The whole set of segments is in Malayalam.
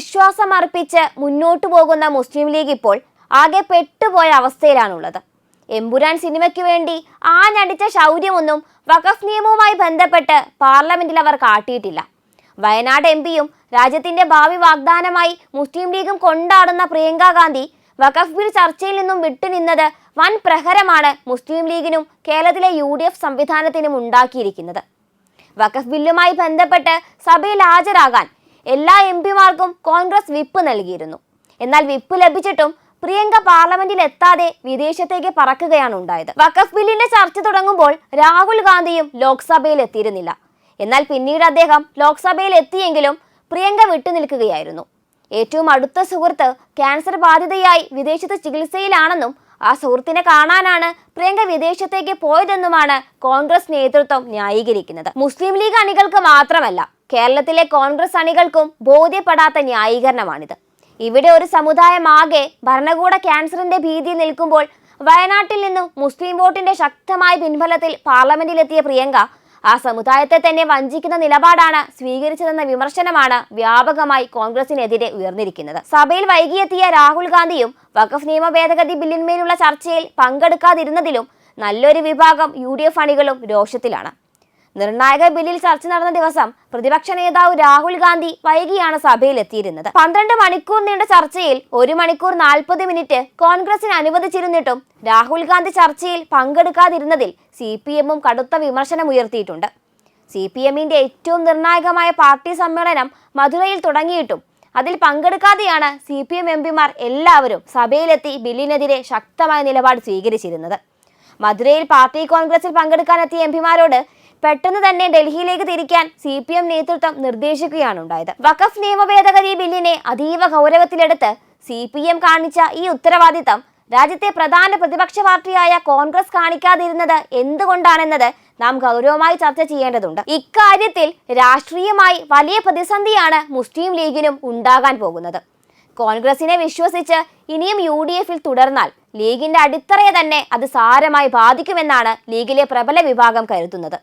വിശ്വാസം അർപ്പിച്ച് മുന്നോട്ടു പോകുന്ന മുസ്ലിം ലീഗ് ഇപ്പോൾ ആകെ പെട്ടുപോയ അവസ്ഥയിലാണുള്ളത്. എമ്പുരാൻ സിനിമയ്ക്ക് വേണ്ടി ആഞ്ഞടിച്ച ശൗര്യമൊന്നും വഖഫ് നിയമവുമായി ബന്ധപ്പെട്ട് പാർലമെന്റിൽ അവർ കാട്ടിയിട്ടില്ല. വയനാട് എം പിയും രാജ്യത്തിന്റെ ഭാവി വാഗ്ദാനമായി മുസ്ലിം ലീഗും കൊണ്ടാടുന്ന പ്രിയങ്ക ഗാന്ധി വഖഫ് ബിൽ ചർച്ചയിൽ നിന്നും വിട്ടുനിന്നത് വൻ പ്രഹരമാണ് മുസ്ലിം ലീഗിനും കേരളത്തിലെ യു ഡി എഫ് സംവിധാനത്തിനും ഉണ്ടാക്കിയിരിക്കുന്നത്. വഖഫ് ബില്ലുമായി ബന്ധപ്പെട്ട് സഭയിൽ ഹാജരാകാൻ എല്ലാ എം പിമാർക്കും കോൺഗ്രസ് വിപ്പ് നൽകിയിരുന്നു. എന്നാൽ വിപ്പ് ലഭിച്ചിട്ടും പ്രിയങ്ക പാർലമെന്റിൽ എത്താതെ വിദേശത്തേക്ക് പറക്കുകയാണ് ഉണ്ടായത്. വഖഫ് ബില്ലിന്റെ ചർച്ച തുടങ്ങുമ്പോൾ രാഹുൽ ഗാന്ധിയും ലോക്സഭയിൽ എത്തിയിരുന്നില്ല എന്നാൽ പിന്നീട് അദ്ദേഹം ലോക്സഭയിൽ എത്തിയെങ്കിലും പ്രിയങ്ക വിട്ടുനിൽക്കുകയായിരുന്നു ഏറ്റവും അടുത്ത സുഹൃത്ത് ക്യാൻസർ ബാധിതയായി വിദേശത്ത് ചികിത്സയിലാണെന്നും ആ സുഹൃത്തിനെ കാണാനാണ് പ്രിയങ്ക വിദേശത്തേക്ക് പോയതെന്നുമാണ് കോൺഗ്രസ് നേതൃത്വം ന്യായീകരിക്കുന്നത്. മുസ്ലിം ലീഗ് അണികൾക്ക് മാത്രമല്ല കേരളത്തിലെ കോൺഗ്രസ് അണികൾക്കും ബോധ്യപ്പെടാത്ത ന്യായീകരണമാണിത്. ഇവിടെ ഒരു സമുദായമാകെ ഭരണകൂട ക്യാൻസറിന്റെ ഭീതി നിൽക്കുമ്പോൾ വയനാട്ടിൽ നിന്നും മുസ്ലിം വോട്ടിന്റെ ശക്തമായ പിൻബലത്തിൽ പാർലമെന്റിലെത്തിയ പ്രിയങ്ക ആ സമുദായത്തെ തന്നെ വഞ്ചിക്കുന്ന നിലപാടാണ് സ്വീകരിച്ചതെന്ന വിമർശനമാണ് വ്യാപകമായി കോൺഗ്രസിനെതിരെ ഉയർന്നിരിക്കുന്നത്. സഭയിൽ വൈകിയെത്തിയ രാഹുൽ ഗാന്ധിയും വഖഫ് നിയമ ഭേദഗതി ബില്ലിന്മേലുള്ള ചർച്ചയിൽ പങ്കെടുക്കാതിരുന്നതിലും നല്ലൊരു വിഭാഗം യു അണികളും രോഷത്തിലാണ്. നിർണായക ബില്ലിൽ ചർച്ച നടന്ന ദിവസം പ്രതിപക്ഷ നേതാവ് രാഹുൽ ഗാന്ധി വൈകിയാണ് സഭയിൽ എത്തിയിരുന്നത് പന്ത്രണ്ട് മണിക്കൂർ നീണ്ട ചർച്ചയിൽ ഒരു മണിക്കൂർ നാൽപ്പത് മിനിറ്റ് കോൺഗ്രസിന് അനുവദിച്ചിരുന്നിട്ടും രാഹുൽ ഗാന്ധി ചർച്ചയിൽ പങ്കെടുക്കാതിരുന്നതിൽ സി പി എമ്മും കടുത്ത വിമർശനമുയർത്തിയിട്ടുണ്ട് സി പി എമ്മിന്റെ ഏറ്റവും നിർണായകമായ പാർട്ടി സമ്മേളനം മധുരയിൽ തുടങ്ങിയിട്ടും അതിൽ പങ്കെടുക്കാതെയാണ് സി പി എം എം പിമാർ എല്ലാവരും സഭയിലെത്തി ബില്ലിനെതിരെ ശക്തമായ നിലപാട് സ്വീകരിച്ചിരുന്നത്. മധുരയിൽ പാർട്ടി കോൺഗ്രസിൽ പങ്കെടുക്കാനെത്തിയ എം പിമാരോട് പെട്ടെന്ന് തന്നെ ഡൽഹിയിലേക്ക് തിരിക്കാൻ സി പി എം നേതൃത്വം നിർദ്ദേശിക്കുകയാണ് ഉണ്ടായത്. വഖഫ് നിയമ ഭേദഗതി ബില്ലിനെ അതീവ ഗൗരവത്തിലെടുത്ത് സി പി എം കാണിച്ച ഈ ഉത്തരവാദിത്തം രാജ്യത്തെ പ്രധാന പ്രതിപക്ഷ പാർട്ടിയായ കോൺഗ്രസ് കാണിക്കാതിരുന്നത് എന്തുകൊണ്ടാണെന്നത് നാം ഗൗരവമായി ചർച്ച ചെയ്യേണ്ടതുണ്ട്. ഇക്കാര്യത്തിൽ രാഷ്ട്രീയമായി വലിയ പ്രതിസന്ധിയാണ് മുസ്ലിം ലീഗിനും ഉണ്ടാകാൻ പോകുന്നത്. കോൺഗ്രസിനെ വിശ്വസിച്ച് ഇനിയും യു ഡി എഫിൽ തുടർന്നാൽ ലീഗിന്റെ അടിത്തറയെ തന്നെ അത് സാരമായി ബാധിക്കുമെന്നാണ് ലീഗിലെ പ്രബല വിഭാഗം കരുതുന്നത്.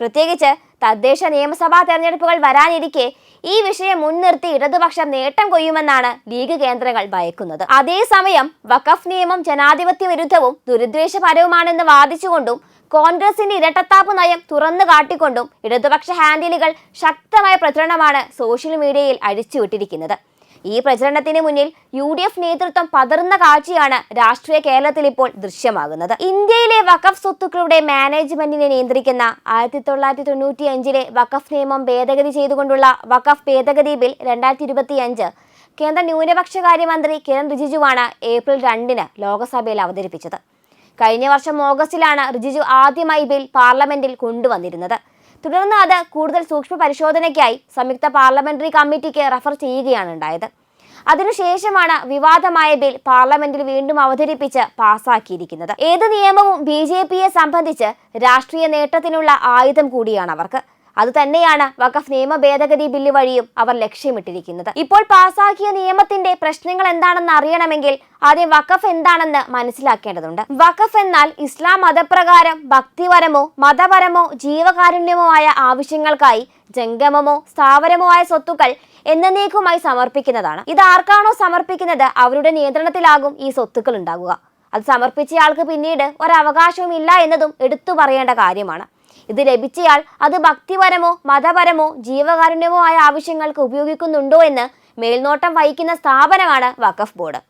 പ്രത്യേകിച്ച് തദ്ദേശ നിയമസഭാ തെരഞ്ഞെടുപ്പുകൾ വരാനിരിക്കെ ഈ വിഷയം മുൻനിർത്തി ഇടതുപക്ഷം നേട്ടം കൊയ്യുമെന്നാണ് ലീഗ് കേന്ദ്രങ്ങൾ ഭയക്കുന്നത്. അതേസമയം വഖഫ് നിയമം ജനാധിപത്യ വിരുദ്ധവും ദുരുദ്വേഷപരവുമാണെന്ന് വാദിച്ചുകൊണ്ടും കോൺഗ്രസിന്റെ ഇരട്ടത്താപ്പ് നയം തുറന്നു കാട്ടിക്കൊണ്ടും ഇടതുപക്ഷ ഹാൻഡിലുകൾ ശക്തമായ പ്രചരണമാണ് സോഷ്യൽ മീഡിയയിൽ അഴിച്ചുവിട്ടിരിക്കുന്നത്. ഈ പ്രചരണത്തിന് മുന്നിൽ യു ഡി എഫ് നേതൃത്വം പതറുന്ന കാഴ്ചയാണ് രാഷ്ട്രീയ കേരളത്തിൽ ഇപ്പോൾ ദൃശ്യമാകുന്നത്. ഇന്ത്യയിലെ വഖഫ് സ്വത്തുക്കളുടെ മാനേജ്മെന്റിനെ നിയന്ത്രിക്കുന്ന ആയിരത്തി തൊള്ളായിരത്തി തൊണ്ണൂറ്റി അഞ്ചിലെ വഖഫ് നിയമം ഭേദഗതി ചെയ്തുകൊണ്ടുള്ള വഖഫ് ഭേദഗതി ബിൽ രണ്ടായിരത്തി ഇരുപത്തി അഞ്ച് കേന്ദ്ര ന്യൂനപക്ഷകാര്യമന്ത്രി കിരൺ റിജിജുവാണ് ഏപ്രിൽ രണ്ടിന് ലോക്സഭയിൽ അവതരിപ്പിച്ചത്. കഴിഞ്ഞ വർഷം ഓഗസ്റ്റിലാണ് റിജിജു ആദ്യമായി ബിൽ പാർലമെന്റിൽ കൊണ്ടുവന്നിരുന്നത്. തുടർന്ന് അത് കൂടുതൽ സൂക്ഷ്മ പരിശോധനയ്ക്കായി സംയുക്ത പാർലമെന്ററി കമ്മിറ്റിക്ക് റഫർ ചെയ്യുകയാണ് ഉണ്ടായത്. അതിനുശേഷമാണ് വിവാദമായ ബിൽ പാർലമെന്റിൽ വീണ്ടും അവതരിപ്പിച്ച് പാസാക്കിയിരിക്കുന്നത്. ഏത് നിയമവും ബി ജെ പിയെ സംബന്ധിച്ച് രാഷ്ട്രീയ നേട്ടത്തിനുള്ള ആയുധം കൂടിയാണ് അവർക്ക്. അത് തന്നെയാണ് വഖഫ് നിയമ ഭേദഗതി ബില്ല് വഴിയും അവർ ലക്ഷ്യമിട്ടിരിക്കുന്നത്. ഇപ്പോൾ പാസാക്കിയ നിയമത്തിന്റെ പ്രശ്നങ്ങൾ എന്താണെന്ന് അറിയണമെങ്കിൽ ആദ്യം വഖഫ് എന്താണെന്ന് മനസ്സിലാക്കേണ്ടതുണ്ട്. വഖഫ് എന്നാൽ ഇസ്ലാം മതപ്രകാരം ഭക്തിപരമോ മതപരമോ ജീവകാരുണ്യമോ ആയ ആവശ്യങ്ങൾക്കായി ജംഗമമോ സ്ഥാവരമോ ആയ സ്വത്തുക്കൾ എന്നേക്കുമായി സമർപ്പിക്കുന്നതാണ്. ഇത് ആർക്കാണോ സമർപ്പിക്കുന്നത് അവരുടെ നിയന്ത്രണത്തിലാകും ഈ സ്വത്തുക്കൾ ഉണ്ടാകുക. അത് സമർപ്പിച്ചയാൾക്ക് പിന്നീട് ഒരവകാശവും ഇല്ല എന്നതും എടുത്തു പറയേണ്ട കാര്യമാണ്. ഇത് ലഭിച്ചയാൾ അത് ഭക്തിപരമോ മതപരമോ ജീവകാരുണ്യമോ ആയ ആവശ്യങ്ങൾക്ക് ഉപയോഗിക്കുന്നുണ്ടോ എന്ന് മേൽനോട്ടം വഹിക്കുന്ന സ്ഥാപനമാണ് വഖഫ് ബോർഡ്.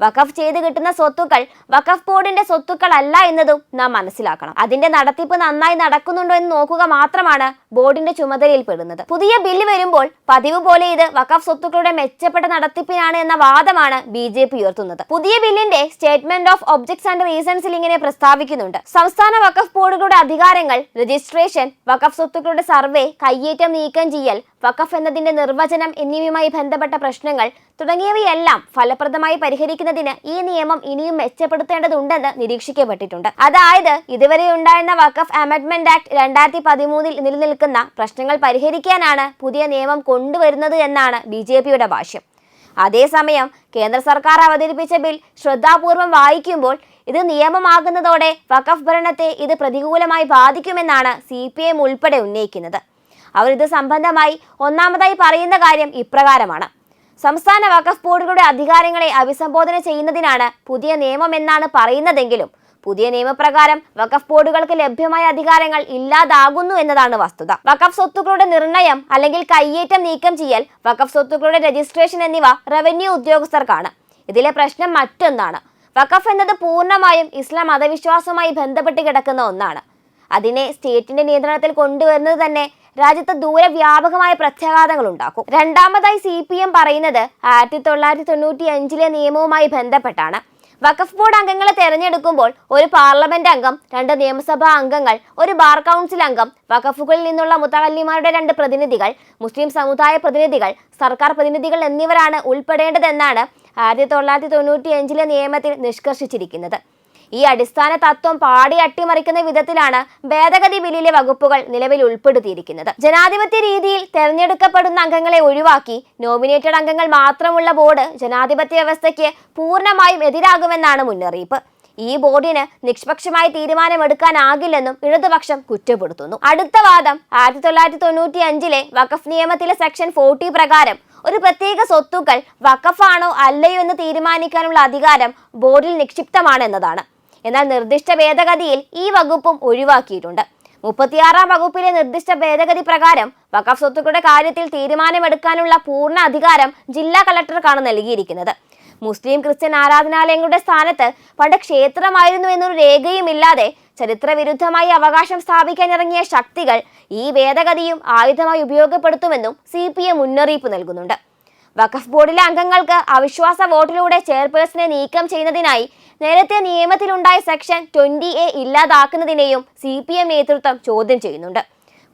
വഖഫ് ചെയ്ത് കിട്ടുന്ന സ്വത്തുക്കൾ വഖഫ് ബോർഡിന്റെ സ്വത്തുക്കൾ അല്ല എന്നതും നാം മനസ്സിലാക്കണം. അതിന്റെ നടത്തിപ്പ് നന്നായി നടക്കുന്നുണ്ടോ എന്ന് നോക്കുക മാത്രമാണ് ബോർഡിന്റെ ചുമതലയിൽ പെടുന്നത് പുതിയ ബില്ല് വരുമ്പോൾ പതിവ് പോലെ ഇത് വഖഫ് സ്വത്തുക്കളുടെ മെച്ചപ്പെട്ട നടത്തിപ്പിനാണ് എന്ന വാദമാണ് ബി ജെ പി ഉയർത്തുന്നത്. പുതിയ ബില്ലിന്റെ സ്റ്റേറ്റ്മെന്റ് ഓഫ് ഒബ്ജക്ട്സ് ആൻഡ് റീസൺസിൽ ഇങ്ങനെ പ്രസ്താവിക്കുന്നുണ്ട്. സംസ്ഥാന വഖഫ് ബോർഡുകളുടെ അധികാരങ്ങൾ രജിസ്ട്രേഷൻ വഖഫ് സ്വത്തുക്കളുടെ സർവേ കയ്യേറ്റം നീക്കം ചെയ്യൽ വഖഫ് എന്നതിന്റെ നിർവചനം എന്നിവയുമായി ബന്ധപ്പെട്ട പ്രശ്നങ്ങൾ തുടങ്ങിയവയെല്ലാം ഫലപ്രദമായി പരിഹരിക്കുന്നതിന് ഈ നിയമം ഇനിയും മെച്ചപ്പെടുത്തേണ്ടതുണ്ടെന്ന് നിരീക്ഷിക്കപ്പെട്ടിട്ടുണ്ട്. അതായത് ഇതുവരെ ഉണ്ടായിരുന്ന വഖഫ് അമെന്റ്മെന്റ് ആക്ട് രണ്ടായിരത്തി പതിമൂന്നിൽ പ്രശ്നങ്ങൾ പരിഹരിക്കാനാണ് പുതിയ നിയമം കൊണ്ടുവരുന്നത് എന്നാണ് ബി ജെ പിയുടെ ഭാഷ്യം അതേസമയം കേന്ദ്ര സർക്കാർ അവതരിപ്പിച്ച ബിൽ ശ്രദ്ധാപൂർവം വായിക്കുമ്പോൾ ഇത് നിയമമാകുന്നതോടെ വഖഫ് ഭരണത്തെ ഇത് പ്രതികൂലമായി ബാധിക്കുമെന്നാണ് സി പി എം ഉൾപ്പെടെ ഉന്നയിക്കുന്നത്. അവർ ഇത് സംബന്ധമായി ഒന്നാമതായി പറയുന്ന കാര്യം ഇപ്രകാരമാണ്. സംസ്ഥാന വഖഫ് ബോർഡുകളുടെ അധികാരങ്ങളെ അഭിസംബോധന ചെയ്യുന്നതിനാണ് പുതിയ നിയമം എന്നാണ് പറയുന്നതെങ്കിലും പുതിയ നിയമപ്രകാരം വഖഫ് ബോർഡുകൾക്ക് ലഭ്യമായ അധികാരങ്ങൾ ഇല്ലാതാകുന്നു എന്നതാണ് വസ്തുത. വഖഫ് സ്വത്തുക്കളുടെ നിർണയം അല്ലെങ്കിൽ കയ്യേറ്റം നീക്കം ചെയ്യൽ വഖഫ് സ്വത്തുക്കളുടെ രജിസ്ട്രേഷൻ എന്നിവ റവന്യൂ ഉദ്യോഗസ്ഥർക്കാണ്. ഇതിലെ പ്രശ്നം മറ്റൊന്നാണ്. വഖഫ് എന്നത് പൂർണമായും ഇസ്ലാം മതവിശ്വാസവുമായി ബന്ധപ്പെട്ട് കിടക്കുന്ന ഒന്നാണ്. അതിനെ സ്റ്റേറ്റിന്റെ നിയന്ത്രണത്തിൽ കൊണ്ടുവരുന്നത് തന്നെ രാജ്യത്ത് ദൂരവ്യാപകമായ പ്രത്യാഘാതങ്ങൾ ഉണ്ടാക്കും. രണ്ടാമതായി സി പി എം പറയുന്നത് ആയിരത്തി തൊള്ളായിരത്തി തൊണ്ണൂറ്റി അഞ്ചിലെ നിയമവുമായി ബന്ധപ്പെട്ടാണ്. വഖഫ് ബോർഡ് അംഗങ്ങളെ തെരഞ്ഞെടുക്കുമ്പോൾ ഒരു പാർലമെന്റ് അംഗം രണ്ട് നിയമസഭാ അംഗങ്ങൾ ഒരു ബാർ കൗൺസിൽ അംഗം വഖഫുകളിൽ നിന്നുള്ള മുത്തവല്ലിമാരുടെ രണ്ട് പ്രതിനിധികൾ മുസ്ലിം സമുദായ പ്രതിനിധികൾ സർക്കാർ പ്രതിനിധികൾ എന്നിവരാണ് ഉൾപ്പെടേണ്ടതെന്നാണ് ആയിരത്തി തൊള്ളായിരത്തി തൊണ്ണൂറ്റി അഞ്ചിലെ നിയമത്തിൽ നിഷ്കർഷിച്ചിരിക്കുന്നത്. ഈ അടിസ്ഥാന തത്വം പാടി അട്ടിമറിക്കുന്ന വിധത്തിലാണ് ഭേദഗതി ബില്ലിലെ വകുപ്പുകൾ നിലവിൽ ഉൾപ്പെടുത്തിയിരിക്കുന്നത്. ജനാധിപത്യ രീതിയിൽ തെരഞ്ഞെടുക്കപ്പെടുന്ന അംഗങ്ങളെ ഒഴിവാക്കി നോമിനേറ്റഡ് അംഗങ്ങൾ മാത്രമുള്ള ബോർഡ് ജനാധിപത്യ വ്യവസ്ഥയ്ക്ക് പൂർണമായും എതിരാകുമെന്നാണ് മുന്നറിയിപ്പ്. ഈ ബോർഡിന് നിഷ്പക്ഷമായി തീരുമാനമെടുക്കാനാകില്ലെന്നും ഇടതുപക്ഷം കുറ്റപ്പെടുത്തുന്നു. അടുത്ത വാദം ആയിരത്തി തൊള്ളായിരത്തി തൊണ്ണൂറ്റി അഞ്ചിലെ വഖഫ് നിയമത്തിലെ സെക്ഷൻ ഫോർട്ടി പ്രകാരം ഒരു പ്രത്യേക സ്വത്തുക്കൾ വഖഫാണോ അല്ലയോ എന്ന് തീരുമാനിക്കാനുള്ള അധികാരം ബോർഡിൽ നിക്ഷിപ്തമാണ് എന്നതാണ് എന്നാൽ നിർദ്ദിഷ്ട ഭേദഗതിയിൽ ഈ വകുപ്പും ഒഴിവാക്കിയിട്ടുണ്ട്. മുപ്പത്തിയാറാം വകുപ്പിലെ നിർദ്ദിഷ്ട ഭേദഗതി പ്രകാരം വഖഫ് സ്വത്തുക്കളുടെ കാര്യത്തിൽ തീരുമാനമെടുക്കാനുള്ള പൂർണ അധികാരം ജില്ലാ കളക്ടർക്കാണ് നൽകിയിരിക്കുന്നത്. മുസ്ലിം ക്രിസ്ത്യൻ ആരാധനാലയങ്ങളുടെ സ്ഥാനത്ത് പണ്ട് ക്ഷേത്രമായിരുന്നു എന്നൊരു രേഖയുമില്ലാതെ ചരിത്രവിരുദ്ധമായി അവകാശം സ്ഥാപിക്കാനിറങ്ങിയ ശക്തികൾ ഈ ഭേദഗതിയും ആയുധമായി ഉപയോഗപ്പെടുത്തുമെന്നും സി പി എം മുന്നറിയിപ്പ് നൽകുന്നുണ്ട്. വഖഫ് ബോർഡിലെ അംഗങ്ങൾക്ക് അവിശ്വാസ വോട്ടിലൂടെ ചെയർപേഴ്സണെ നീക്കം ചെയ്യുന്നതിനായി നേരത്തെ നിയമത്തിലുണ്ടായ സെക്ഷൻ ട്വന്റി എ ഇല്ലാതാക്കുന്നതിനെയും സി പി എം നേതൃത്വം ചോദ്യം ചെയ്യുന്നുണ്ട്.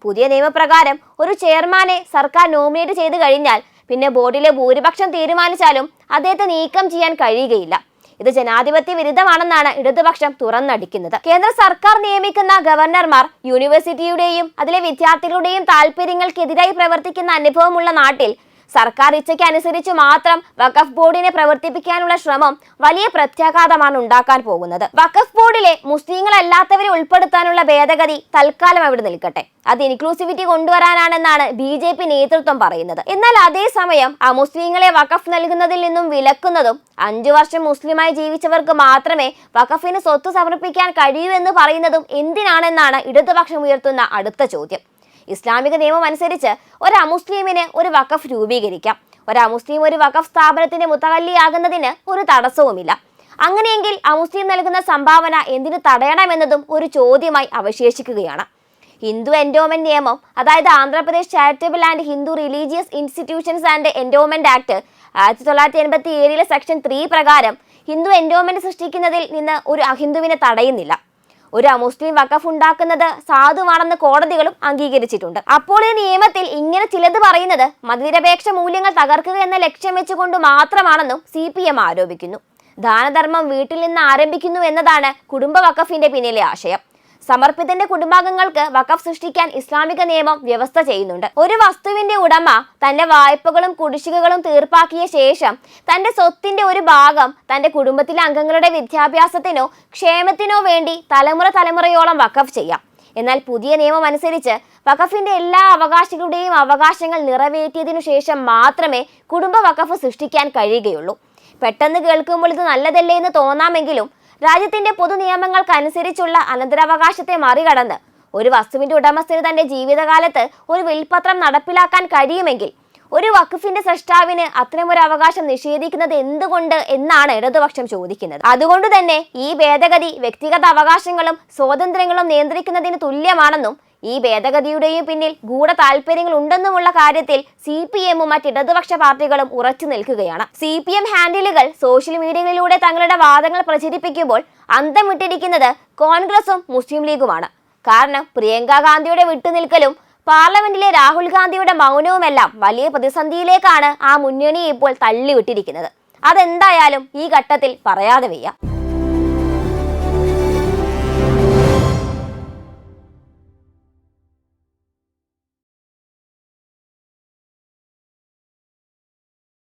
പുതിയ നിയമപ്രകാരം ഒരു ചെയർമാനെ സർക്കാർ നോമിനേറ്റ് ചെയ്തു കഴിഞ്ഞാൽ പിന്നെ ബോർഡിലെ ഭൂരിപക്ഷം തീരുമാനിച്ചാലും അദ്ദേഹത്തെ നീക്കം ചെയ്യാൻ കഴിയുകയില്ല. ഇത് ജനാധിപത്യ വിരുദ്ധമാണെന്നാണ് ഇടതുപക്ഷം തുറന്നടിക്കുന്നത്. കേന്ദ്ര സർക്കാർ നിയമിക്കുന്ന ഗവർണർമാർ യൂണിവേഴ്സിറ്റിയുടെയും അതിലെ വിദ്യാർത്ഥികളുടെയും താല്പര്യങ്ങൾക്കെതിരായി പ്രവർത്തിക്കുന്ന അനുഭവമുള്ള നാട്ടിൽ സർക്കാർ ഇച്ഛയ്ക്ക് അനുസരിച്ച് മാത്രം വഖഫ് ബോർഡിനെ പ്രവർത്തിപ്പിക്കാനുള്ള ശ്രമം വലിയ പ്രത്യാഘാതമാണ് ഉണ്ടാക്കാൻ പോകുന്നത്. വഖഫ് ബോർഡിലെ മുസ്ലിങ്ങളല്ലാത്തവരെ ഉൾപ്പെടുത്താനുള്ള ഭേദഗതി തൽക്കാലം അവിടെ നിൽക്കട്ടെ. അത് ഇൻക്ലൂസിവിറ്റി കൊണ്ടുവരാനാണെന്നാണ് ബി ജെ പി നേതൃത്വം പറയുന്നത്. എന്നാൽ അതേസമയം ആ മുസ്ലിങ്ങളെ വഖഫ് നൽകുന്നതിൽ നിന്നും വിലക്കുന്നതും അഞ്ചു വർഷം മുസ്ലിമായി ജീവിച്ചവർക്ക് മാത്രമേ വഖഫിന് സ്വത്ത് സമർപ്പിക്കാൻ കഴിയൂ എന്ന് പറയുന്നതും എന്തിനാണെന്നാണ് ഇടതുപക്ഷം ഉയർത്തുന്ന അടുത്ത ചോദ്യം. ഇസ്ലാമിക നിയമം അനുസരിച്ച് ഒരു അമുസ്ലിമിന് ഒരു വഖഫ് രൂപീകരിക്കാം. ഒരു അമുസ്ലിം ഒരു വഖഫ് സ്ഥാപനത്തിന്റെ മുത്തകല്ലിയാകുന്നതിന് ഒരു തടസ്സവുമില്ല. അങ്ങനെയെങ്കിൽ അമുസ്ലിം നൽകുന്ന സംഭാവന എന്തിനു തടയണമെന്നതും ഒരു ചോദ്യമായി അവശേഷിക്കുകയാണ്. ഹിന്ദു എൻഡോമെന്റ് നിയമം അതായത് Andhra Pradesh charitable and Hindu religious institutions and endowment act ആയിരത്തി തൊള്ളായിരത്തി എൺപത്തി ഏഴിലെ സെക്ഷൻ ത്രീ പ്രകാരം ഹിന്ദു എൻഡോമെന്റ് സൃഷ്ടിക്കുന്നതിൽ നിന്ന് ഒരു അഹിന്ദുവിനെ തടയുന്നില്ല. ഒരു അമുസ്ലിം വഖഫ് ഉണ്ടാക്കുന്നത് സാധുവാണെന്ന് കോടതികളും അംഗീകരിച്ചിട്ടുണ്ട്. അപ്പോൾ ഈ നിയമത്തിൽ ഇങ്ങനെ ചിലത് പറയുന്നത് മതനിരപേക്ഷ മൂല്യങ്ങൾ തകർക്കുക എന്ന ലക്ഷ്യം വെച്ചുകൊണ്ട് മാത്രമാണെന്നും സി പി എം ആരോപിക്കുന്നു. ദാനധർമ്മം വീട്ടിൽ നിന്ന് ആരംഭിക്കുന്നു എന്നതാണ് കുടുംബ വഖഫിന്റെ പിന്നിലെ ആശയം. സമർപ്പിതന്റെ കുടുംബാംഗങ്ങൾക്ക് വഖഫ് സൃഷ്ടിക്കാൻ ഇസ്ലാമിക നിയമം വ്യവസ്ഥ ചെയ്യുന്നുണ്ട്. ഒരു വസ്തുവിന്റെ ഉടമ തന്റെ വായ്പകളും കുടിശ്ശികകളും തീർപ്പാക്കിയ ശേഷം തന്റെ സ്വത്തിന്റെ ഒരു ഭാഗം തന്റെ കുടുംബത്തിലെ അംഗങ്ങളുടെ വിദ്യാഭ്യാസത്തിനോ ക്ഷേമത്തിനോ വേണ്ടി തലമുറ തലമുറയോളം വഖഫ് ചെയ്യാം. എന്നാൽ പുതിയ നിയമം അനുസരിച്ച് വഖഫിന്റെ എല്ലാ അവകാശികളുടെയും അവകാശങ്ങൾ നിറവേറ്റിയതിനു ശേഷം മാത്രമേ കുടുംബ വഖഫ് സൃഷ്ടിക്കാൻ കഴിയുകയുള്ളൂ. പെട്ടെന്ന് കേൾക്കുമ്പോൾ ഇത് നല്ലതല്ലേ എന്ന് തോന്നാമെങ്കിലും രാജ്യത്തിന്റെ പൊതു നിയമങ്ങൾക്കനുസരിച്ചുള്ള അനന്തരാവകാശത്തെ മറികടന്ന് ഒരു വസ്തുവിന്റെ ഉടമസ്ഥന് തന്റെ ജീവിതകാലത്ത് ഒരു വിൽപത്രം നടപ്പിലാക്കാൻ കഴിയുമെങ്കിൽ ഒരു വഖഫിന്റെ സൃഷ്ടാവിന് അത്തരമൊരു അവകാശം നിഷേധിക്കുന്നത് എന്തുകൊണ്ട് എന്നാണ് ഇടതുപക്ഷം ചോദിക്കുന്നത്. അതുകൊണ്ട് തന്നെ ഈ ഭേദഗതി വ്യക്തിഗത അവകാശങ്ങളും സ്വാതന്ത്ര്യങ്ങളും നിയന്ത്രിക്കുന്നതിന് തുല്യമാണെന്നും ഈ ഭേദഗതിയുടെയും പിന്നിൽ ഗൂഢ താല്പര്യങ്ങൾ ഉണ്ടെന്നുമുള്ള കാര്യത്തിൽ സി പി എമ്മും മറ്റ് ഇടതുപക്ഷ പാർട്ടികളും ഉറച്ചു നിൽക്കുകയാണ്. സി പി എം ഹാൻഡിലുകൾ സോഷ്യൽ മീഡിയകളിലൂടെ തങ്ങളുടെ വാദങ്ങൾ പ്രചരിപ്പിക്കുമ്പോൾ അന്തം വിട്ടിരിക്കുന്നത് കോൺഗ്രസും മുസ്ലിം ലീഗുമാണ്. കാരണം പ്രിയങ്ക ഗാന്ധിയുടെ വിട്ടുനിൽക്കലും പാർലമെന്റിലെ രാഹുൽ ഗാന്ധിയുടെ മൗനവുമെല്ലാം വലിയ പ്രതിസന്ധിയിലേക്കാണ് ആ മുന്നണി ഇപ്പോൾ തള്ളിവിട്ടിരിക്കുന്നത്. അതെന്തായാലും ഈ ഘട്ടത്തിൽ പറയാതെ വയ്യ.